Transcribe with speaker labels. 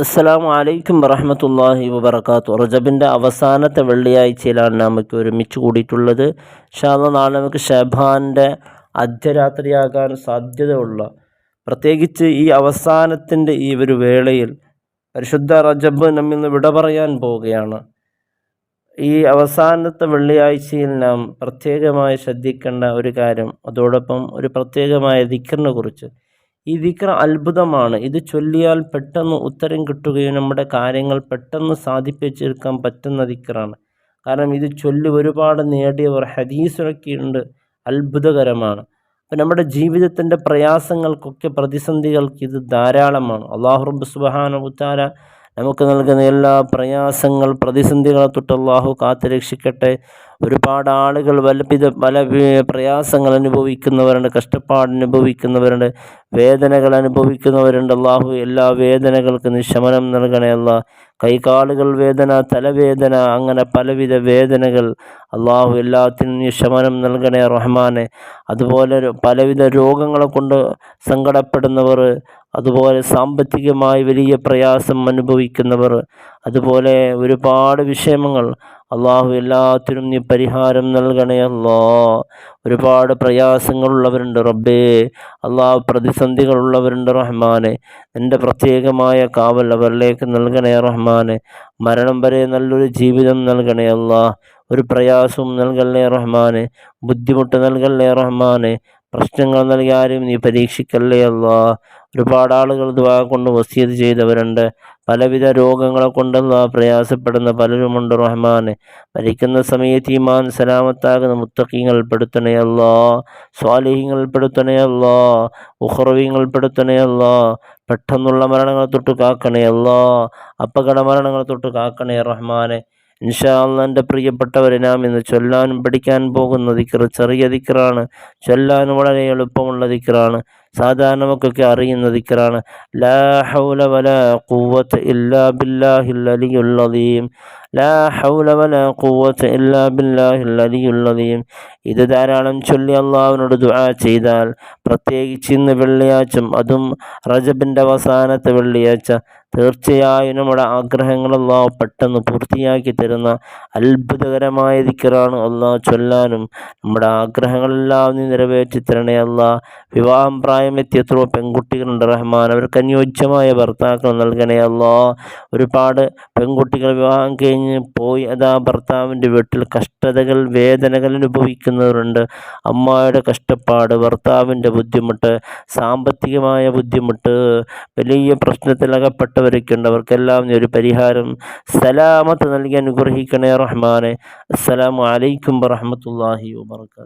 Speaker 1: അസ്സലാമു വലൈക്കും വറഹമത്തല്ലാഹി വബർക്കാത്തു റജബിന്റെ അവസാനത്തെ വെള്ളിയാഴ്ചയിലാണ് നമുക്ക് ഒരുമിച്ച് കൂടിയിട്ടുള്ളത്. ഷാള്ള നാളെ നമുക്ക് ഷെബാന്റെ അർദ്ധരാത്രിയാകാൻ സാധ്യതയുള്ള പ്രത്യേകിച്ച് ഈ അവസാനത്തിന്റെ ഈ ഒരു വേളയിൽ പരിശുദ്ധ റജബ് നമ്മിൽ നിന്ന് വിട പറയാൻ പോവുകയാണ്. ഈ അവസാനത്തെ വെള്ളിയാഴ്ചയിൽ നാം പ്രത്യേകമായി ശ്രദ്ധിക്കേണ്ട ഒരു കാര്യം അതോടൊപ്പം ഒരു പ്രത്യേകമായ ദിക്കറിനെ കുറിച്ച്. ഈ വിക്ര അത്ഭുതമാണ്. ഇത് ചൊല്ലിയാൽ പെട്ടെന്ന് ഉത്തരം കിട്ടുകയും നമ്മുടെ കാര്യങ്ങൾ പെട്ടെന്ന് സാധിപ്പിച്ചെടുക്കാൻ പറ്റുന്ന ദിക്റാണ്. കാരണം ഇത് ചൊല്ലി ഒരുപാട് നേടിയവർ ഹദീസിലൊക്കെയുണ്ട് അത്ഭുതകരമാണ്. അപ്പം നമ്മുടെ ജീവിതത്തിന്റെ പ്രയാസങ്ങൾക്കൊക്കെ പ്രതിസന്ധികൾക്ക് ഇത് ധാരാളമാണ്. അള്ളാഹു റബ്ബ് സുബഹാന ഉത്താര നമുക്ക് നൽകുന്ന എല്ലാ പ്രയാസങ്ങൾ പ്രതിസന്ധികളെ തൊട്ട് അള്ളാഹു കാത്തു രക്ഷിക്കട്ടെ. ഒരുപാട് ആളുകൾ വലപിത പല പ്രയാസങ്ങൾ അനുഭവിക്കുന്നവരുണ്ട് കഷ്ടപ്പാട് അനുഭവിക്കുന്നവരുണ്ട് വേദനകൾ അനുഭവിക്കുന്നവരുണ്ട്. അള്ളാഹു എല്ലാ വേദനകൾക്കും നിശമനം നൽകണേ കൈകാലുകൾ വേദന തലവേദന അങ്ങനെ പലവിധ വേദനകൾ അള്ളാഹു എല്ലാത്തിനും നിശമനം നൽകണേ റഹ്മാനെ. അതുപോലെ പലവിധ രോഗങ്ങളെ കൊണ്ട് സങ്കടപ്പെടുന്നവർ അതുപോലെ സാമ്പത്തികമായി വലിയ പ്രയാസം അനുഭവിക്കുന്നവർ അതുപോലെ ഒരുപാട് വിഷയങ്ങൾ അള്ളാഹു എല്ലാത്തിനും നീ പരിഹാരം നൽകണേ അല്ലോ ഒരുപാട് പ്രയാസങ്ങളുള്ളവരുണ്ട് റബ്ബേ. അള്ളാഹു പ്രതിസന്ധികളുള്ളവരുണ്ട് റഹ്മാനെ. എന്റെ പ്രത്യേകമായ കാവൽ അവരിലേക്ക് നൽകണേ റഹ്മാനെ. മരണം വരെ നല്ലൊരു ജീവിതം നൽകണേ അല്ലാ ഒരു പ്രയാസവും നൽകല്ലേ റഹ്മാനെ. ബുദ്ധിമുട്ട് നൽകല്ലേ റഹ്മാനെ. പ്രശ്നങ്ങൾ നൽകി ആരും നീ പരീക്ഷിക്കല്ലേ അല്ലാ ഒരുപാട് ആളുകൾ ദ്വാ കൊണ്ട് വസീത് ചെയ്തവരുണ്ട്. പലവിധ രോഗങ്ങളെ കൊണ്ടല്ല പ്രയാസപ്പെടുന്ന പലരുമുണ്ട് റഹ്മാൻ മരിക്കുന്ന സമയത്ത് ഈമാൻ സലാമത്താകുന്ന മുത്തക്കിങ്ങൾ പെടുത്തണയല്ല സ്വാലിഹിങ്ങൾ പെടുത്തണയല്ല ഉഹ്റവിങ്ങൾ പെടുത്തണേ അല്ലാ പെട്ടെന്നുള്ള മരണങ്ങളെ തൊട്ട് കാക്കണേ അല്ലാ അപകട മരണങ്ങളെ തൊട്ട് കാക്കണേ റഹ്മാനെ. ഇൻഷാല്ല എന്റെ പ്രിയപ്പെട്ടവരെ നാം ഇന്ന് ചൊല്ലാനും പഠിക്കാൻ പോകുന്ന ദിക്കർ ചെറിയ ദിക്കറാണ് ചൊല്ലാൻ വളരെ എളുപ്പമുള്ള ദിക്കറാണ് സാധാരണ നമുക്കൊക്കെ അറിയുന്ന ദിക്കറാണ് ലാ ഹൗല വല ഇല്ലാ ബില്ലാഹിൽ ലാ ഹൗല ولا ഖുവത ഇല്ലാ بالله الذي അലീം ഇത് ധാരാളം ചൊല്ലി അള്ളാഹുവിനോട് ദുആ ചെയ്താൽ പ്രത്യേകിച്ച് ഇന്ന് വെള്ളിയാഴ്ച അതും റജബിന്റെ അവസാനത്തെ വെള്ളിയാഴ്ച. തീർച്ചയായും നമ്മുടെ ആഗ്രഹങ്ങൾ അള്ളാഹു പെട്ടെന്ന് പൂർത്തിയാക്കി തരുന്ന അത്ഭുതകരമായ ദിക്കറാണ് അള്ളാഹ് ചൊല്ലാനും നമ്മുടെ ആഗ്രഹങ്ങളെല്ലാം നീ നിറവേറ്റി തരണേ അള്ളാഹ് വിവാഹം പ്രായമെത്തിയ എത്രയോ പെൺകുട്ടികളുണ്ട് റഹ്മാൻ. അവർക്ക് അനുയോജ്യമായ ഭർത്താക്കൾ നൽകണേ അള്ളാഹ് ഒരുപാട് പെൺകുട്ടികൾ വിവാഹം കഴിഞ്ഞ് പോയി അതാ ഭർത്താവിന്റെ വീട്ടിൽ കഷ്ടതകൾ വേദനകൾ അനുഭവിക്കുന്നവരുണ്ട്. അമ്മായുടെ കഷ്ടപ്പാട് ഭർത്താവിന്റെ ബുദ്ധിമുട്ട് സാമ്പത്തികമായ ബുദ്ധിമുട്ട് വലിയ ഉണ്ട് അവർക്കെല്ലാം ഒരു പരിഹാരം സലാമത്ത് നൽകി അനുഗ്രഹിക്കണേ റഹ്മാനെ. അസ്സലാമലൈക്കും വറഹമത്തല്ലാഹി വാബർക്കാത്തു